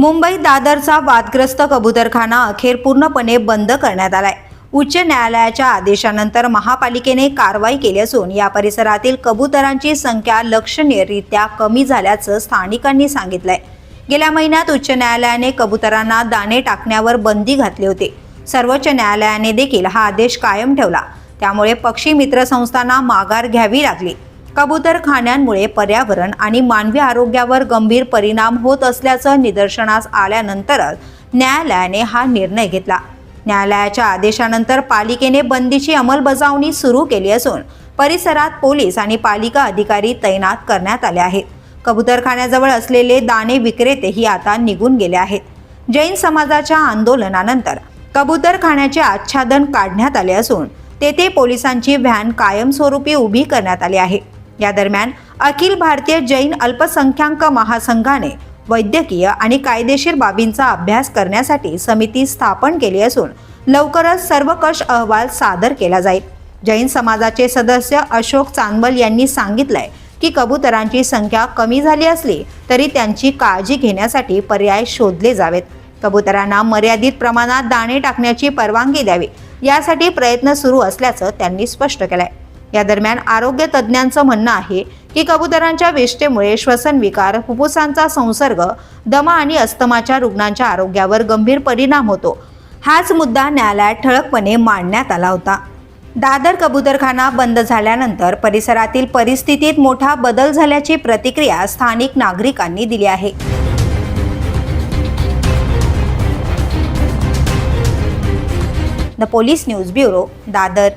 मुंबई दादरचा वादग्रस्त कबुतरखाना अखेर पूर्णपणे बंद करण्यात आलाय. उच्च न्यायालयाच्या आदेशानंतर महापालिकेने कारवाई केली असून या परिसरातील कबुतरांची संख्या लक्षणीयरित्या कमी झाल्याचं स्थानिकांनी सांगितलंय. गेल्या महिन्यात उच्च न्यायालयाने कबुतरांना दाणे टाकण्यावर बंदी घातली होती. सर्वोच्च न्यायालयाने देखील हा आदेश कायम ठेवला. त्यामुळे पक्षी मित्र संस्थांना माघार घ्यावी लागली. कबूतर खाण्यांमुळे पर्यावरण आणि मानवी आरोग्यावर गंभीर परिणाम होत असल्याचं निदर्शनास आल्यानंतरच न्यायालयाने हा निर्णय घेतला. न्यायालयाच्या आदेशानंतर पालिकेने बंदीची अंमलबजावणी सुरू केली असून परिसरात पोलीस आणि पालिका अधिकारी तैनात करण्यात आले आहेत. कबूतरखान्याजवळ असलेले दाणे विक्रेतेही आता निघून गेले आहेत. जैन समाजाच्या आंदोलनानंतर कबूतरखान्याचे आच्छादन काढण्यात आले असून तेथे पोलिसांची व्हॅन कायमस्वरूपी उभी करण्यात आली आहे. या दरम्यान अखिल भारतीय जैन अल्पसंख्याक महासंघाने वैद्यकीय आणि कायदेशीर बाबींचा अभ्यास करण्यासाठी समिती स्थापन केली असून लवकरच सर्वकष अहवाल सादर केला जाईल. जैन समाजाचे सदस्य अशोक चांदबल यांनी सांगितलंय की कबुतरांची संख्या कमी झाली असली तरी त्यांची काळजी घेण्यासाठी पर्याय शोधले जावेत. कबुतरांना मर्यादित प्रमाणात दाणे टाकण्याची परवानगी द्यावी यासाठी प्रयत्न सुरू असल्याचं त्यांनी स्पष्ट केलंय. या दरम्यान आरोग्य तज्ज्ञांचं म्हणणं आहे की कबुतरांच्या वेष्टेमुळे श्वसन विकार फुफ्फुसांचा संसर्ग दमा आणि अस्थमाच्या रुग्णांच्या आरोग्यावर गंभीर परिणाम होतो. हाच मुद्दा न्यायालयात ठळकपणे मांडण्यात आला होता. दादर कबूतरखाना बंद झाल्यानंतर परिसरातील परिस्थितीत मोठा बदल झाल्याची प्रतिक्रिया स्थानिक नागरिकांनी दिली आहे. The police news bureau Dadar.